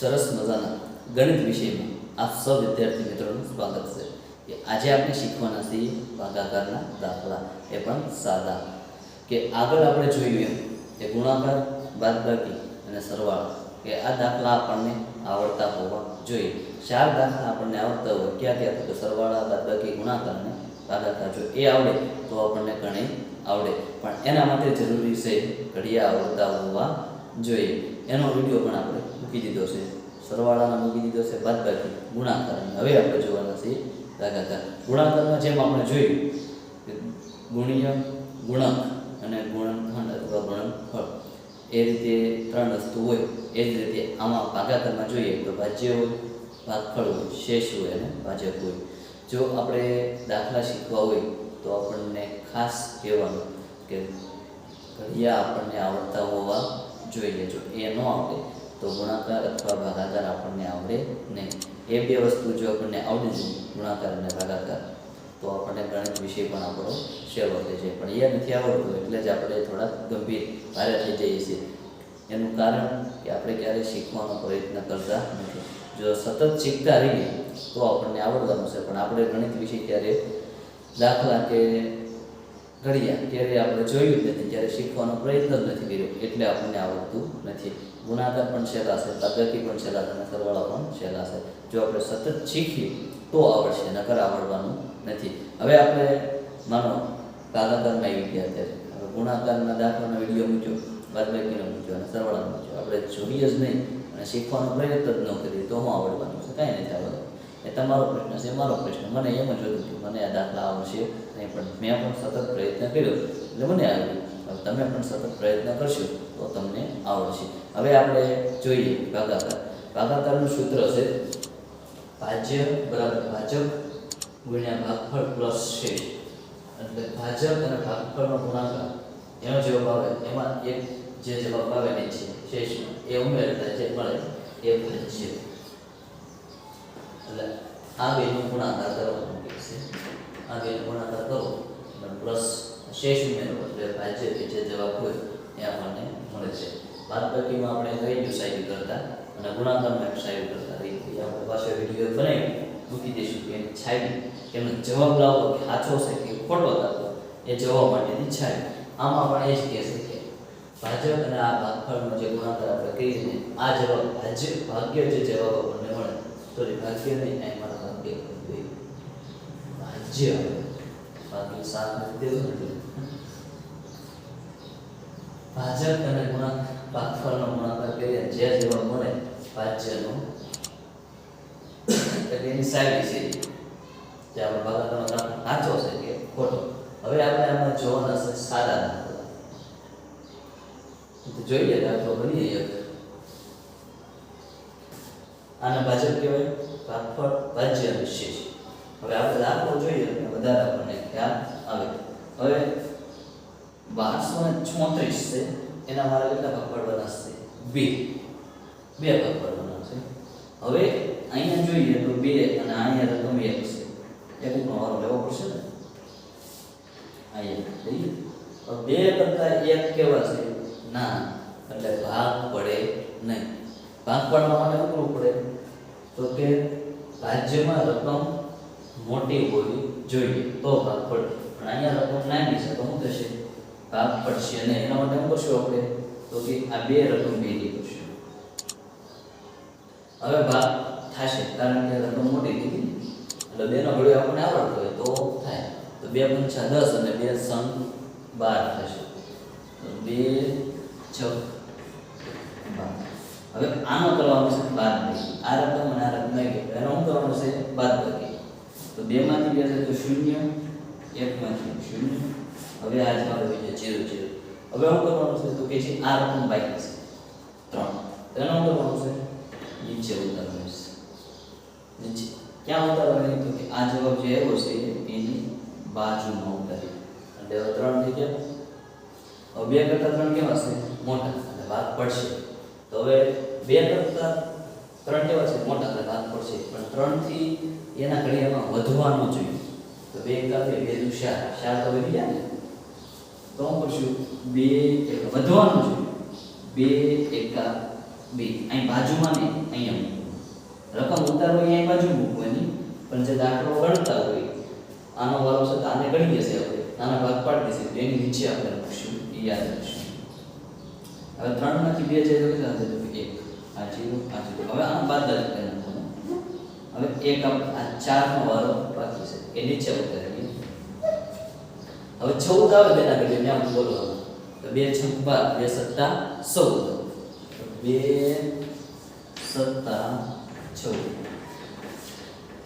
સરસ મજાના ગણિત વિષયમાં આપ સૌ વિદ્યાર્થી મિત્રોનું સ્વાગત છે. કે આજે આપણે શીખવાના છીએ ભાગાકારના દાખલા. એ પણ સાદા. કે આગળ આપણે જોયું એમ કે ગુણાકાર, બાદબાકી અને સરવાળા. કે આ દાખલા આપણને આવડતા હોવા જોઈએ. ચાર દાખલા આપણને આવડતા હોય. ક્યાં ક્યાં? તો સરવાળા, બાદબાકી, ગુણાકાર અને ભાગાકાર. જો એ આવડે, તો આપણને ઘણી આવડે. પણ એના માટે જરૂરી છે ઘડિયા આવડતા હોવા જોઈએ. એનો વીડિયો પણ આપણે મૂકી દીધો છે. સરવાળાનો મૂકી દીધો છે. બાદબાકી ગુણાકાર. અને હવે આપણે જોવાના છીએ ભાગાકાર. ગુણાકારમાં જેમ આપણે જોયું કે ગુણ્ય, ગુણક અને ગુણનખંડ અથવા ગુણનફળ એ રીતે ત્રણ વસ્તુ હોય, એ જ રીતે આમાં ભાગાકારમાં જોઈએ તો ભાજ્ય હોય, ભાગફળ હોય, શેષ હોય અને ભાજક હોય. જો આપણે દાખલા શીખવા હોય તો આપણને ખાસ કહેવાનું કે ઘડિયા આપણને આવડતા હોવા જોઈએ. જો એ ન આવડે તો ગુણાકાર અથવા ભાગાકાર આપણને આવડે નહીં. એ બે વસ્તુ જો આપણને આવડી જાય ગુણાકાર અને ભાગાકાર, તો આપણને ગણિત વિષય પણ આપણો સહેલો થઈ જાય પણ એ નથી આવડતું, એટલે જ આપણે થોડા ગંભીર ભારે થઈ જઈએ છીએ. એનું કારણ કે આપણે ક્યારેય શીખવાનો પ્રયત્ન કરતા નથી. જો સતત શીખતા રહીએ, તો આપણને આવડવાનું છે. પણ આપણે ગણિત વિષય ક્યારે દાખલા કે ઘડિયા ક્યારે આપણે જોયું જ નથી ત્યારે શીખવાનો પ્રયત્ન નથી કર્યો, એટલે આપણને આવડતું નથી. ગુણાકાર પણ સહેલા છે બાદબાકી પણ સહેલા છે અને સરવાળા પણ સહેલા છે જો આપણે સતત શીખીએ, તો આવડશે, નકર આવડવાનું નથી. હવે આપણે માનો, ભાગાકારમાં આવી ગયા અત્યારે. હવે ગુણાકારના દાખલાનો વીડિયો મૂક્યો, બાદબાકીનો મૂક્યો અને સરવાળાનો મૂક્યો. આપણે જોઈએ જ નહીં અને શીખવાનો પ્રયત્ન જ ન કરીએ, તો હું આવડવાનું છે? કાંઈ નથી આવડતું. એ તમારો પ્રશ્ન છે, મારો પ્રશ્ન. મને એમ જ હતું કે મને આ દાખલા આવડશે નહીં, પણ મેં પણ સતત પ્રયત્ન કર્યો. એટલે મને આવ્યું. તમે પણ સતત પ્રયત્ન કરશો. તો તમને આવડશે. હવે આપણે જોઈએ ભાગાકાર. ભાગાકારનું સૂત્ર છે ભાજ્ય બરાબર ભાજક ગુણ્યા ભાગફળ પ્લસ છે. એટલે ભાજક અને ભાગફળનો ગુણાકાર એનો જવાબ આવે, એમાં એક જે જવાબ આવે ને છે શેષ એ ઉમેરતા જે મળે એ ભાજ્ય એટલે આ બેનો ગુણાકાર કરવાનો છે. આ બેનો ગુણાકાર કરો પ્લસ શેષ ઉમેરો, એટલે ભાજ્ય કે જે જવાબ હોય એ આપણને મળે છે. બાદબાકીમાં આપણે ગયું સાહેબ કરતા અને ગુણાકારમાં સાઈડ કરતા. રીતે આપણે પાછો વીડિયો બનાવી મૂકી દઈશું કે છાવી એનો જવાબ લાવો કે સાચો છે કે ખોટો દાખલો. એ જવાબ માટેની છાવી આમાં પણ એ જ કહે છે કે ભાજક અને આ ભાગફળનો જે ગુણાકાર આપણે કરીને આ જવાબ ભાજ્ય, ભાગ્ય જે જવાબ આપણને મળે. સોરી ભાગ્ય નહીં અહીં મારા ભાગ્ય. ભાજ્ય બાકી સાત નથી દેવું. ભાજક અને ગુણા ભાગફળનો ગુણાકાર કરીએ જે જેવા મળે ભાજ્યનો એની સાઈડ છે. જે આપણો ભાગાકારનો સાચો છે કે ખોટો. હવે આપણે આમાં જોવાના છે સાદા દાખલા જોઈએ દાખલો બની જઈએ આને ભાજપ કહેવાય ભાગફળ ભાજ્ય શેષ હવે આપણે દાખલો જોઈએ વધારે આપણને ખ્યાલ આવે. હવે બારસો ને ચોત્રીસ છે. એના મારે કેટલા ભાગફળ બનાવશે બે. બે ભાગફળ બનાવશે હવે અહીંયા જોઈએ તો બે અને અહીંયા રકમ એક છે. એકનો વારો લેવો પડશે ને? અહીંયા થઈ તો બે કરતા એક કેવા છે? ના. એટલે ભાગ પડે નહીં. ભાગ પાડવા માટે શું પડે? તો કે રાજ્યમાં રકમ મોટી હોવી જોઈએ. તો ભાગ પડે. પણ અહીંયા રકમ નાની છે, તો હું ભાગ પડશે અને એના માટે શું કરશું આપણે તો કે આ બે રકમ ભેગી કરશું હવે ભાગ થશે, કારણ કે રકમ મોટી દીધી એટલે બેનો ઘડિયો આપણને આવડતો હોય તો થાય. તો બે પંચા દસ અને બે સંગ બાર થશે. તો બે છ બાર. હવે આનો કરવાનો છે બાદ બાકી આ રકમ અને આ રકમ ગઈ એનો શું કરવાનું છે? બાદ બાકી તો બે માંથી બે છે તો શૂન્ય એક માંથી શૂન્ય. હવે આ જવાબ મારો જાય જીરો જીરો હવે હું કરવાનું છે તો કે છે આ રકમ બાકી છે. ત્રણ. તેનો હું કરવાનું છે? નીચે ઉતારવાનું છે. નીચે. ક્યાં ઉતારવાનું તો કે આ જવાબ જે આવ્યો છે એની બાજુમાં ઉતારી. હવે ત્રણ થઈ ગયા. હવે બે કરતા ત્રણ કેવા છે? મોટા. એટલે ભાગ પડશે. તો હવે બે કરતા ત્રણ કેવા છે? મોટા. એટલે ભાગ પડશે. પણ ત્રણથી એના ઘડિયામાં વધવાનું જોઈએ. તો બે કરતા બે દુ ચાર. ચાર તો વધી ગયા ને? તો શું કરશું બે એટલે વધવાનું છે. બે એકા, બે. અહીં બાજુમાં ને અહીંયા રકમ ઉતારો અહીંયા બાજુ મૂકવાની. પણ જે દાખલો ગણતા હોય, આનો વારો છે આને ગણી જશે આપણે. આના ભાગ પાડી દેશે. એની નીચે આપણે મૂકશું. એ યાદ રાખશું. હવે ત્રણમાંથી બે છે તો કેટલા થશે એક. આ જીરો આ જીરો. હવે આનો બાદ હવે એક આ ચારનો વારો બાકી છે. એ નીચે ઉતારીએ. હવે ચૌદ આવે તેના મેં આમ બોલવાનું તો બે છંક બાર બે સત્તા તો બે સત્તા, ચૌદ.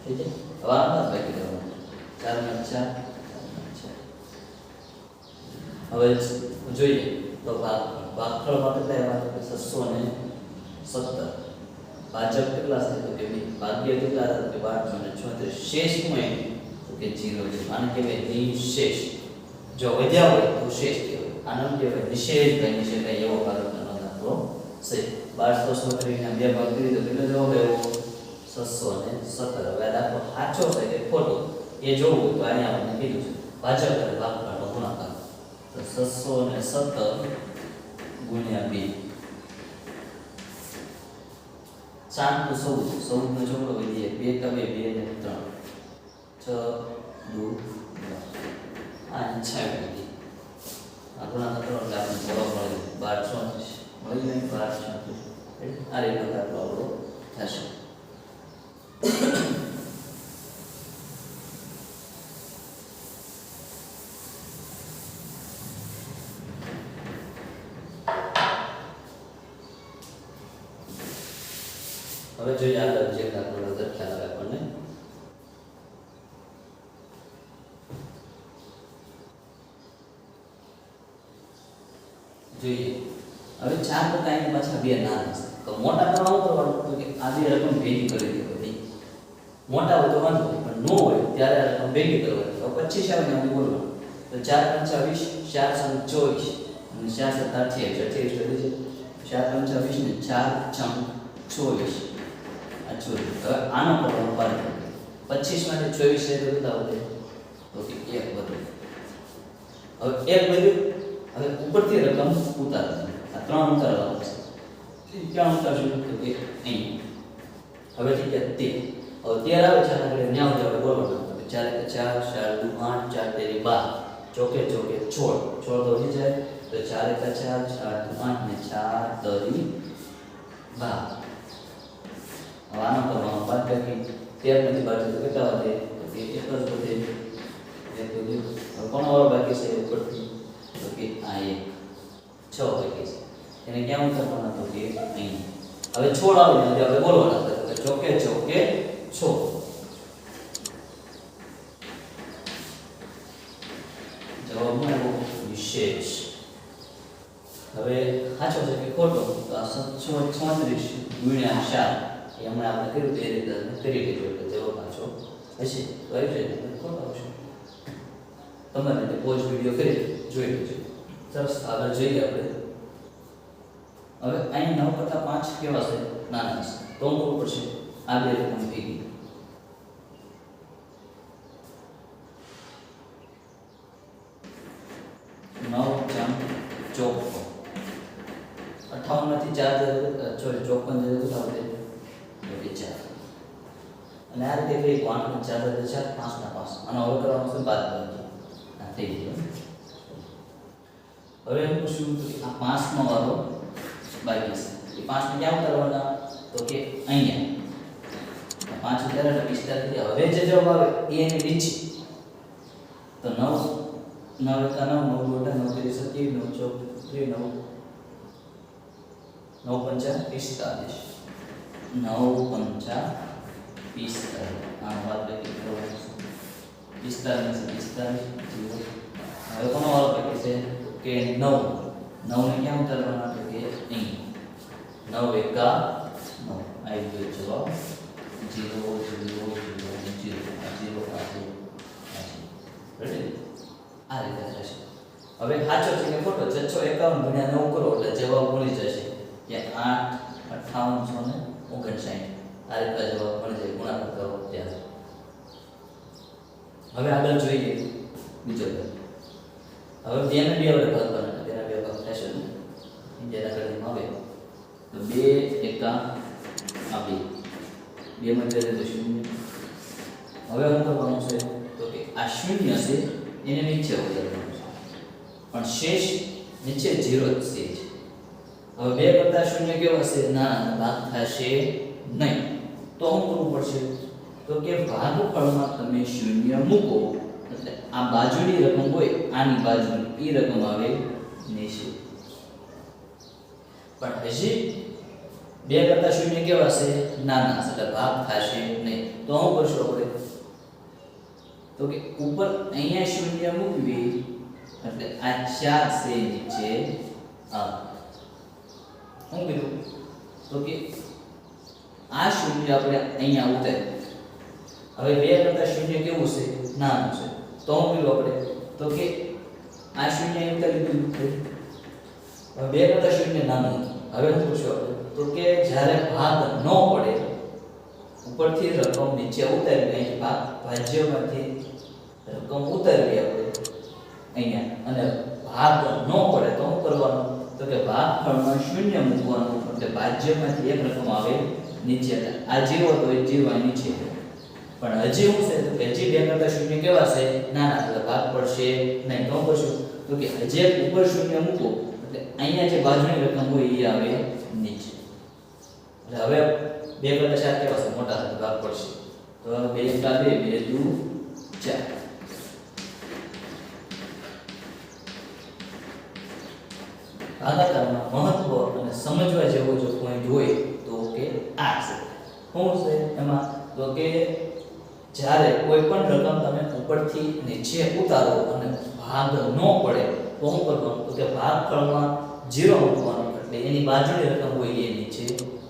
ઠીક છે? હવે આ બાદ બાકી દેવાનું ચાર ને ચાર હવે જોઈએ. તો ભાગ માટે તો છસો ને સત્તર. ભાજપ કેટલા છે? તો કે ભાગ્ય કેટલા હતા તો કે બારસો ને છોતેર. શેષ શું તો કે જીરો છે આને કહેવાય નિશેષ જો વધ્યા હોય તો શેષ કહેવાય. આનંદ કહેવાય? નિશેષ ભાઈ ભાઈ એવો ભારતનો દાખલો છે બારસો સત્તરીના બે ભાગ કરી તો કેટલો જવાબ આવ્યો? છસો ને સત્તર. હવે દાખલો સાચો છે કે ખોટો? એ જોવું તો અહીંયા આપણે કીધું છે. ભાજપ અને ભાગફળનો ગુણાકાર. તો છસો ને સત્તર ગુણ્યા બે. સાતનું ચૌદ. ચૌદ નો ચોકડો વધીએ બે તમે બે ને ત્રણ. છ દીધી આ ગુણાકાર કરો એટલે આપણે જવાબ મળે બાર ચોત્રીસ મળી જાય બાર ચોત્રીસ એટલે આ રીતનો દાખલો આપણો થશે હવે જોઈએ આગળ જે દાખલો નજર ખ્યાલ આવે આપણને જોઈએ. હવે ચાર ટકા એની પાછા બે ના થશે તો મોટા કરવા શું કરવાનું? તો કે આ બે રકમ ભેગી કરી દેવાની મોટા હોય તો વાંધો પણ ન હોય ત્યારે આ રકમ ભેગી કરવાની. તો પચીસ આવે ને બોલવાનું. તો ચાર પંચા વીસ, ચાર સમ ચોવીસ. અને ચાર સત્તા અઠ્યાવીસ. અઠ્યાવીસ કરી છે ચાર પંચા વીસ ને ચાર છમ ચોવીસ. આ ચોવીસ. હવે આનો કરવાનો પાર પચીસ માટે ચોવીસ છે તો કેટલા વધે? તો કે એક વધુ. હવે એક વધ્યું હવે ઉપરથી રકમ ઉતારવાની આ ત્રણ ઉતારવાનું છે એ ક્યાં ઉતારશું તો કે અહીં હવે થઈ ગયા તેર હવે તેર આવે છે આના ઘરે ન્યાવ જવાબ બોલવાનું તો ચાર એક ચાર ચાર દુ આઠ ચાર તેરી બાર ચોકે ચોકે છોડ છોડ તો થઈ જાય તો ચાર એક ચાર ચાર દુ આઠ ને ચાર તરી બાર હવે આનો કરવાનો બાદ બાકી તેર નથી બાર તો કેટલા વધે તો કે એક જ વધે એક વધ્યું હવે કોનો વાળો બાકી છે ઉપરથી તો કે આ એક છ બાકી છે એને ક્યાં ઉતારવાના તો કે અહીં હવે છોડ આવે એટલે આપણે બોલવાના કે ચોકે ચોકે છો. જવાબ શું વિશેષ. હવે સાચો છે કે ખોટો? તો આ સત્સો ચોત્રીસ ગુણ્યા ચાર. એ હમણાં આપણે કર્યું તે રીતે કરી લીધું એટલે જવાબ સાચો હશે. તો આવી જાય. ખોટો આવશે. તમારે પોઝ વીડિયો કરી જોઈ લેજો. સરસ. આગળ જોઈએ આપણે. હવે અહીં નવ કરતા પાંચ કેવા છે? નાના છે. તો હું ખબર પડશે. આ બે રકમ ભેગી નવ ચાર ચોપન અઠાવનમાંથી ચાર સોરી ચોપન જશે તો આવશે ચાર. અને આ રીતે કઈ પાંચ ને ચાર ચાર, પાંચના પાંચ. અને હવે કરવાનું છે બાદ બાકી. આ થઈ હવે એમ પૂછ્યું આ પાંચનો વારો છે. એ પાંચને ક્યાં ઉતારવાના? તો કે અહીંયા. પાંચ ઉતારે એટલે પિસ્તાલીસ હવે જે જવાબ આવે, એ એની નીચે. તો નવ નવ એકા નવ નવ દોઢા નવ ત્રીસ સત્યાવીસ નવ ચોક, ત્રીસ, નવ નવ પંચા પિસ્તાલીસ. નવ પંચા પિસ્તાલીસ. આ વાત બાકી કરવાની પિસ્તાલીસ પિસ્તાલીસ હવે કોનો વાળો બાકી છે? કે નવ. નવને ક્યાં ઉતારવાના તો કે અહીં નવ એકા નવ. આવી ગયો જવાબ. Zero zero zero zero. આ જીરો, આ આ રીતે થશે. હવે સાચો છે કે ખોટો? છસો એકાવન ગુણ્યા નવ કરો એટલે જવાબ મળી જશે. કે આઠ અઠાવનસો ને ઓગણસાઠ. આ રીતના જવાબ મળી જાય. ગુણાકાર કરો ત્યારે હવે આગળ જોઈએ. બીજો હવે બેને બે વડે ભાગ કરવાના બેના બે ભાગ થશે ને જેના કરીને આવે તો બે બે એકા આપી બે બે તો શૂન્ય હવે શું કરવાનું છે? તો કે આ શૂન્ય છે એને નીચે ઉતારવાનું છે. પણ શેષ નીચે ઝીરો જ છે. હવે બે કરતા શૂન્ય કેવો હશે ના ભાગ થશે નહીં. તો શું કરવું પડશે? તો કે ભાગફળમાં તમે શૂન્ય મૂકો. એટલે આ બાજુની રકમ હોય, આની બાજુ એ રકમ આવે નહીં પણ હજી બે કરતા શૂન્ય કેવા છે? નાના છે, એટલે ભાગ થશે નહીં. તો શું કરશું આપણે? તો કે ઉપર અહીંયા શૂન્ય મૂકવી, એટલે આ ચાર છે નીચે આ શું કીધું? તો કે આ શૂન્ય આપણે અહીંયા ઉતાર્યું હવે બે કરતા શૂન્ય કેવું છે? નાનું છે. તો શું કર્યું આપણે? તો કે આ શૂન્ય અહીં ઉતારી દીધું. હવે બે કરતા શૂન્ય નાનું હતું. હવે શું પૂછ્યું આપણે? તો કે જ્યારે ભાગ ન પડે, ઉપરથી રકમ નીચે ઉતારી અહીં ભાગ ભાજ્યમાંથી રકમ ઉતારવી આપણે અહીંયા. અને ભાગ ન પડે તો શું કરવાનું? તો કે ભાગફળમાં શૂન્ય મૂકવાનું. એટલે ભાજ્યમાંથી એક રકમ આવે નીચે. એટલે આ જીવો તો એ જીવા નીચે પણ હજી શું છે? તો કે હજી બે કરતા શૂન્ય કેવા છે? નાના એટલે ભાગ પડશે નહીં. તો શું? કરશું તો કે હજી એક ઉપર શૂન્ય મૂકો. એટલે અહીંયા જે બાજુની રકમ હોય એ આવે. નીચે એટલે હવે બે કરતા ચાર કેવા છે? મોટા થતા ભાગ પડશે. તો બે એકા બે બે દુ, ચાર. ભાગાકારમાં મહત્વ અને સમજવા જેવો જો પોઈન્ટ હોય, તો કે આ છે. શું છે એમાં? તો કે જ્યારે કોઈ પણ રકમ તમે ઉપરથી નીચે ઉતારો અને ભાગ ન પડે, તો શું કરવાનું? તો કે ભાગફળમાં ઝીરો મૂકવાનું. એટલે એની બાજુની રકમ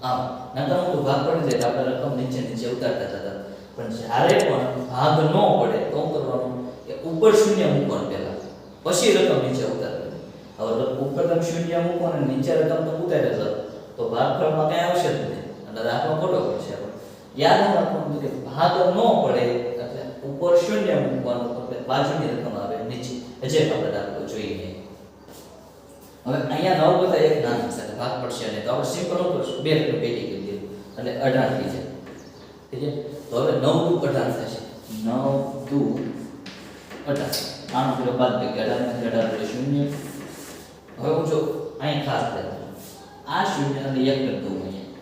આમ નકર તો ભાગ પડી જાય આપણે રકમ નીચે નીચે ઉતારતા જતા. પણ જ્યારે પણ ભાગ ન પડે, તો કરવાનું કે ઉપર શૂન્ય મૂકવાનું પહેલા. પછી રકમ નીચે ઉતારવાની. હવે ઉપર તમે શૂન્ય મૂકો અને નીચે રકમ તો ઉતારે છો તો ભાગફળમાં કઈ આવશે જ નહીં. એટલે દાખલો ખોટો પડશે યાદ રાખવાનું કે ભાગ ન પડે, એટલે ઉપર શૂન્ય મૂકવાનું, એટલે બાજુની રકમ આવે, નીચે. હજે આપણે દાખલો જોઈએ. હવે અહીંયા નવ બધા એક ના થશે એટલે ભાગ પડશે અને તો આપણે શું કરશું બે રૂપિયા પેટી કરી દીધું એટલે અઢાર થઈ જાય. ઠીક છે? તો હવે નવ દુ અઢાર થશે. નવ દુ અઢાર. આનો પેલો બાદ કે અઢારમાંથી અઢાર એટલે શૂન્ય. હવે હું જો અહીં ખાસ ધ્યાન આ શૂન્ય અને એક કરી દઉં અહીંયા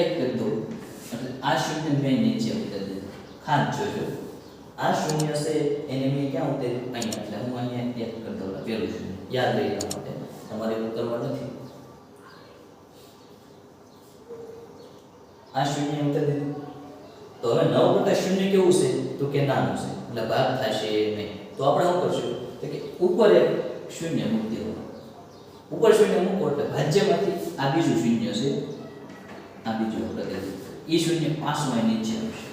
એક કરી દઉં એટલે આ શૂન્ય મેં નીચે ઉતારી દીધું ખાસ જોજો આ શૂન્ય છે એને મેં ક્યાં ઉતાર્યું અહીંયા. એટલે હું અહીંયા એક કરી દઉં પેલું શૂન્ય યાદ રહી એના માટે. તમારે એવું કરવા નથી. આ શૂન્ય ઉતારી દીધું. તો હવે નવ કરતા શૂન્ય કેવું છે? તો કે નાનું છે. એટલે ભાગ થશે નહીં. તો આપણે શું કરશું? તો કે ઉપર એક શૂન્ય મૂકી દેવાનું. ઉપર શૂન્ય મૂકો એટલે ભાજ્યમાંથી આ બીજું શૂન્ય છે. આ બીજું આપણે એ શૂન્ય પાંચમાં નીચે આવશે.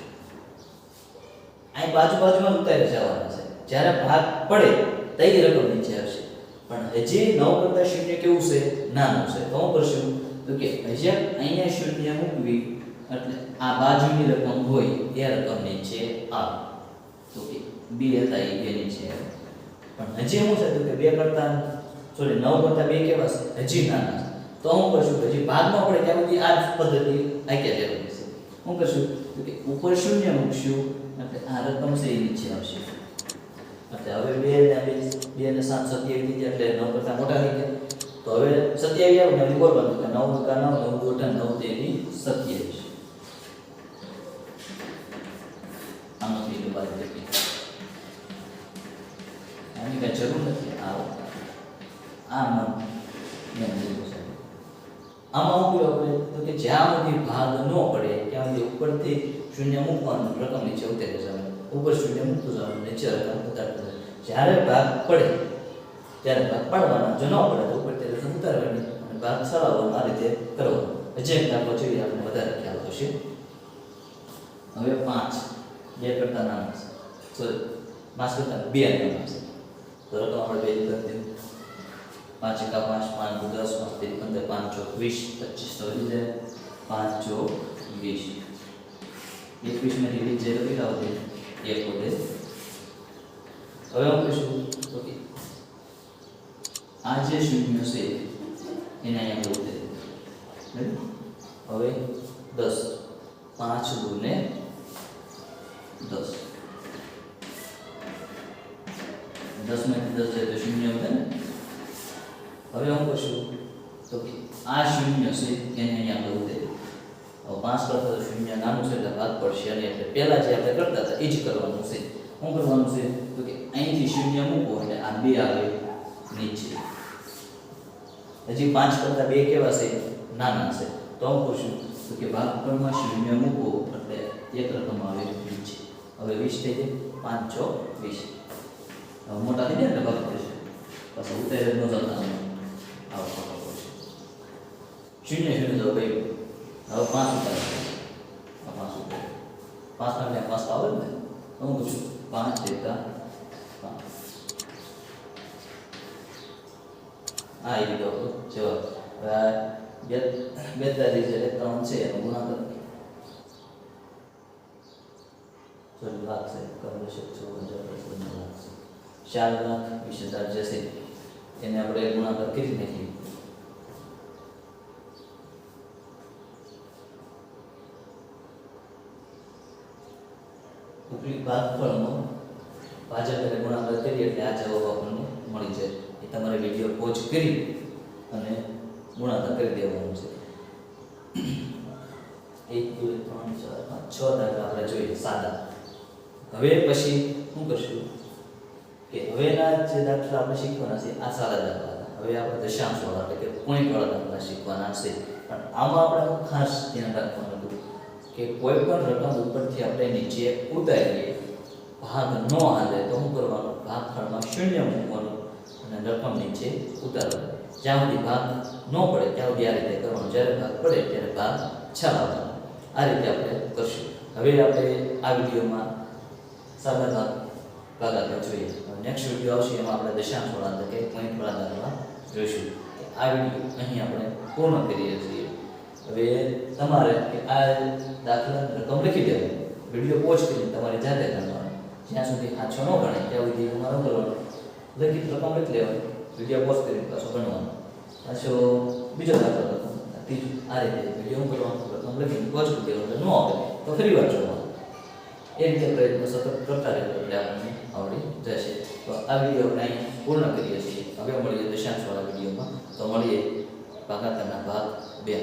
અહીં બાજુ બાજુમાં ઉતારી જવાના છે. જ્યારે ભાગ પડે, તઈ રકમ નીચે આવશે. પણ હજી નવ કરતા શૂન્ય કેવું છે? નાનું છે. તો હું કરશું? તો કે હજી અહીંયા શૂન્ય મૂકવી, એટલે આ બાજુની રકમ હોય, એ રકમ નીચે આવે. તો કે બે હતા, એ બે નીચે પણ હજી શું છે? તો કે બે કરતા સોરી નવ કરતા બે કેવા છે? હજી નાના તો હું કરશું? હજી ભાગમાં પડે, ત્યાં સુધી આ જ પદ્ધતિ જરૂરી છે શું કરશું તો કે ઉપર શૂન્ય મૂકશું એટલે આ રકમ છે એ નીચે આવશે એટલે હવે બે ને બે ને સાત સત્યાવીસ થઈ એટલે નવ કરતા મોટા થઈ ગયા તો હવે સત્યાવીસ આવું ને બોલવાનું કે નવ કા નવ નવ દુ નવ તેની સત્યાવીસ આમાંથી બાદ લખી આની કઈ જરૂર નથી આ આમાં મેં લીધું છે આમાં શું કર્યું આપણે તો કે જ્યાં સુધી ભાગ ન પડે, ત્યાં સુધી ઉપરથી શૂન્ય મૂકવાનું રકમ નીચે ઉતરે જવાનું ઉપર શૂન્ય મૂકતું જવાનું નીચે રકમ ઉતારતું જ્યારે ભાગ પડે, ત્યારે ભાગ પાડવાના જો ન પડે, તો ઉપર ત્યારે રકમ ઉતારવાની અને ભાગ સળાવવાનો આ રીતે કરવાનો. હજી એક દાખલો જોઈએ, આપણે વધારે ખ્યાલ આવશે. હવે પાંચ. બે કરતા નાના છે. સોરી પાંચ કરતા બે નાના છે. તો રકમ આપણે બે કરી દીધું. પાંચ એકા પાંચ પાંચ દુ દસ, પાંચ તે પંદર, પાંચ ચોક વીસ, પચીસ તો વધી પાંચ ચોક વીસ. એકવીસમાંથી વીસ, જે લખી લાવો એક વધે હવે હું શું તો આ જે શૂન્ય છે, એને અહીંયા ઉતરે હવે દસ. પાંચ ગુને દસ. દસમાંથી દસ જાય તો શૂન્ય વધે ને? હવે હું કશું તો કે આ શૂન્ય છે એને અહીંયા આપણે ઉતરે હવે પાંચ કરતા તો શૂન્ય નાનું છે એટલે ભાગ પડશે અને એટલે પહેલા જે આપણે કરતા હતા એ જ કરવાનું છે શું કરવાનું છે તો કે અહીંથી શૂન્ય મૂકો એટલે આ બે આવે નીચે હજી પાંચ કરતા બે કેવા છે નાના છે તો હું પૂછું તો કે ભાગફળમાં શૂન્ય મૂકો એટલે એક રકમ આવે નીચે હવે વીસ થઈ જાય પાંચ છ વીસ હવે મોટા થઈ જાય ને ભાગ થશે પછી ઉતારે ન જતા આવો ભાગ છે શૂન્ય શૂન્ય તો ભાઈ હવે પાંચ ઉતારે આ પાંચ ઉતારે. પાંચ ના પાંચ આવે ને, તો હું પૂછું, પાંચ દેતા પાંચ. આ રીતે ગયો જવાબ. હવે બેતાલીસ એટલે ત્રણ છે, એનો ગુણાકાર. લાગશે લાખ છે. કરોડ ચોવન હજાર લાખ ચાર લાખ વીસ હજાર જે છે એને આપણે ગુણાકાર કરી નાખીએ. ઉપલી ભાગફળનો ભાજપ એટલે ગુણાકાર કરીએ એટલે આ જવાબ આપણને મળી જાય. એ તમારે વીડિયો પોચ કરી અને ગુણાકાર કરી દેવાનું છે. એક, બે, ત્રણ, ચાર, પાંચ, છ દાખલા આપણે જોઈએ. સાદા. હવે પછી શું કરશું? હવેના જે દાખલા આપણે શીખવાના છે, આ સારા દાખલા. હવે આપણે દશાંશ વાળા એટલે કે પોઈન્ટ વાળા દાખલા શીખવાના છે. પણ આમાં આપણે ખાસ ધ્યાન રાખવાનું હતું કે કોઈ પણ રકમ ઉપરથી આપણે નીચે ઉતારીએ, ભાગ ન હાલે, તો શું કરવાનું? ભાગફળમાં શૂન્ય મૂકવાનું અને રકમ નીચે ઉતારવાનું. જ્યાં સુધી ભાગ ન પડે, ત્યાં સુધી આ રીતે કરવાનું. જ્યારે ભાગ પડે, ત્યારે ભાગ છાપવાનો આ રીતે આપણે કરશું. હવે આપણે આ વિડીયોમાં સાદા ભાગ ભાગાકાર જોઈએ. નેક્સ્ટ વીડિયો આવશે, એમાં આપણે દશાંશ વાળા કે પોઈન્ટ વાળા દાખલા જોઈશું. આ વીડિયો અહીં આપણે પૂર્ણ કરીએ છીએ. હવે તમારે કે આ દાખલા રકમ લખી દેવાની. વીડિયો પોચ કરીને તમારે જાતે ગણવાનો. જ્યાં સુધી આછો ન ગણે ત્યાં સુધી તમારે કરવાનું? લખી રકમ લખી લેવાની. વીડિયો પોચ કરીને પાછો ગણવાનો. પાછો બીજો દાખલો લખવાનો. આ રીતે વીડિયો કરવાનો? રકમ લખીને પોચ કરી દેવાનું. ન આવે. તો ફરી વાર જોવાનું. એ રીતે પ્રયત્ન સતત કરતા રહેજો. એટલે આપણને આવડી જશે તો આ વીડિયો આપણે અહીં પૂર્ણ કરીએ છીએ. હવે મળીએ દશાંશવાળા વિડીયોમાં તો મળીએ ભાગાકારના ભાગ બે.